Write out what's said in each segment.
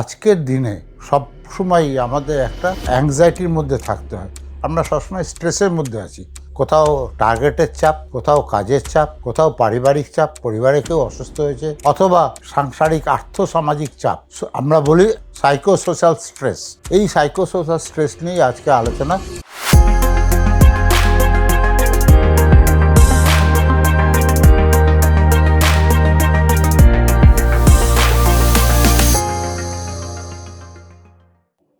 আজকের দিনে সব সময় আমাদের একটা অ্যাংজাইটির মধ্যে থাকতে হয়। আমরা সবসময় স্ট্রেসের মধ্যে আছি। কোথাও টার্গেটের চাপ, কোথাও কাজের চাপ, কোথাও পারিবারিক চাপ, পরিবারে কেউ অসুস্থ হয়েছে, অথবা সাংসারিক আর্থ সামাজিক চাপ আমরা বলি সাইকোসোশ্যাল স্ট্রেস এই সাইকোসোশ্যাল স্ট্রেস নিয়ে আজকে আলোচনা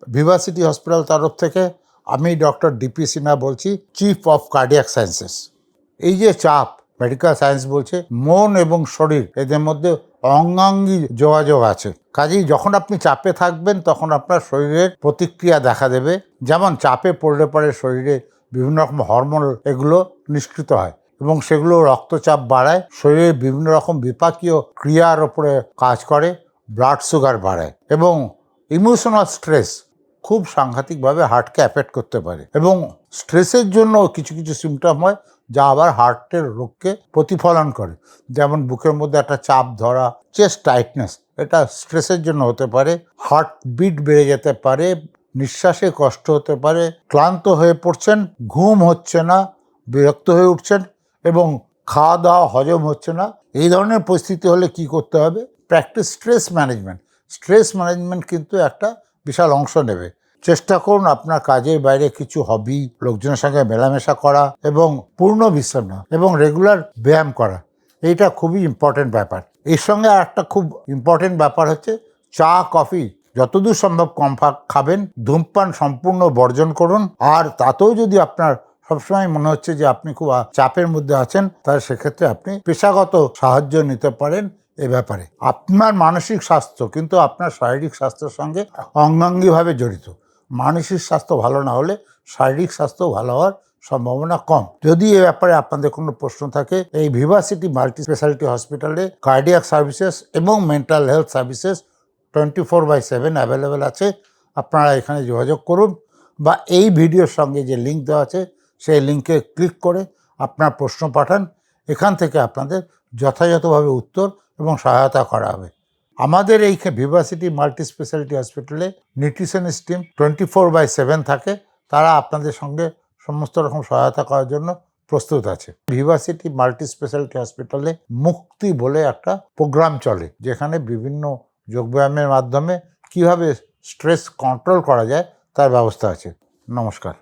ভিভাসিটি হসপিটাল তরফ থেকে আমি ডক্টর ডিপি সিনহা বলছি চিফ অফ কার্ডিয়াক সায়েন্সেস এই যে চাপ মেডিকেল সায়েন্স বলছে মন এবং শরীর এদের মধ্যে অঙ্গাঙ্গি যোগাযোগ আছে কাজেই যখন আপনি চাপে থাকবেন তখন আপনার শরীরের প্রতিক্রিয়া দেখা দেবে যেমন চাপে পড়লে পরে শরীরে বিভিন্ন রকম হরমোন এগুলো নিষ্কৃত হয় এবং সেগুলো রক্তচাপ বাড়ায় শরীরে বিভিন্ন রকম বিপাকীয় ক্রিয়ার ওপরে কাজ করে ব্লাড সুগার বাড়ায় এবং ইমোশনাল স্ট্রেস খুব সাংঘাতিকভাবে হার্টকে অ্যাফেক্ট করতে পারে এবং স্ট্রেসের জন্য কিছু কিছু সিমটম হয় যা আবার হার্টের রোগকে প্রতিফলন করে। যেমন বুকের মধ্যে একটা চাপ ধরা চেস্ট টাইটনেস এটা স্ট্রেসের জন্য হতে পারে। হার্ট বিট বেড়ে যেতে পারে, নিঃশ্বাসে কষ্ট হতে পারে, ক্লান্ত হয়ে পড়ছেন, ঘুম হচ্ছে না, বিরক্ত হয়ে উঠছেন এবং খাওয়া দাওয়া হজম হচ্ছে না। এই ধরনের পরিস্থিতি হলে কি করতে হবে? Practice stress management stress management কিন্তু একটা বিশাল অংশ নেবে। চেষ্টা করুন আপনার কাজের বাইরে কিছু হবি লোকজনের সঙ্গে মেলামেশা করা এবং পূর্ণ বিশ্রাম নেওয়া এবং রেগুলার ব্যায়াম করা। এইটা খুবই ইম্পর্টেন্ট ব্যাপার। এর সঙ্গে আর একটা খুব ইম্পর্টেন্ট ব্যাপার হচ্ছে চা, কফি যতদূর সম্ভব কম খাবেন, ধূমপান সম্পূর্ণ বর্জন করুন। আর তাতেও যদি আপনার সবসময় মনে হচ্ছে যে আপনি খুব চাপের মধ্যে আছেন, তাহলে সেক্ষেত্রে আপনি পেশাগত সাহায্য নিতে পারেন। এ ব্যাপারে। আপনার মানসিক স্বাস্থ্য কিন্তু আপনার শারীরিক স্বাস্থ্যের সঙ্গে অঙ্গাঙ্গিভাবে জড়িত। মানসিক স্বাস্থ্য ভালো না হলে শারীরিক স্বাস্থ্য ভালো হওয়ার সম্ভাবনা কম। যদি এ ব্যাপারে আপনাদের কোনো প্রশ্ন থাকে, এই ভিভাসিটি মাল্টি স্পেশালিটি হসপিটালে কার্ডিয়াক সার্ভিসেস এবং mental health services twenty four by seven available আছে। আপনারা এখানে যোগাযোগ করুন বা এই ভিডিওর সঙ্গে যে লিঙ্ক দেওয়া আছে, সেই লিঙ্কে ক্লিক করে আপনার প্রশ্ন পাঠান। এখান থেকে আপনাদের যথাযথভাবে উত্তর এবং সহায়তা করা হবে। আমাদের এই ভিভাসিটি মাল্টি স্পেশালিটি হসপিটালে nutritionist team twenty four by seven থাকে। তারা আপনাদের সঙ্গে সমস্ত রকম সহায়তা করার জন্য প্রস্তুত আছে। ভিভাসিটি মাল্টি স্পেশালিটি হসপিটালে মুক্তি বলে একটা প্রোগ্রাম চলে, যেখানে বিভিন্ন যোগব্যায়ামের মাধ্যমে কীভাবে স্ট্রেস কন্ট্রোল করা যায় তার ব্যবস্থা আছে। নমস্কার।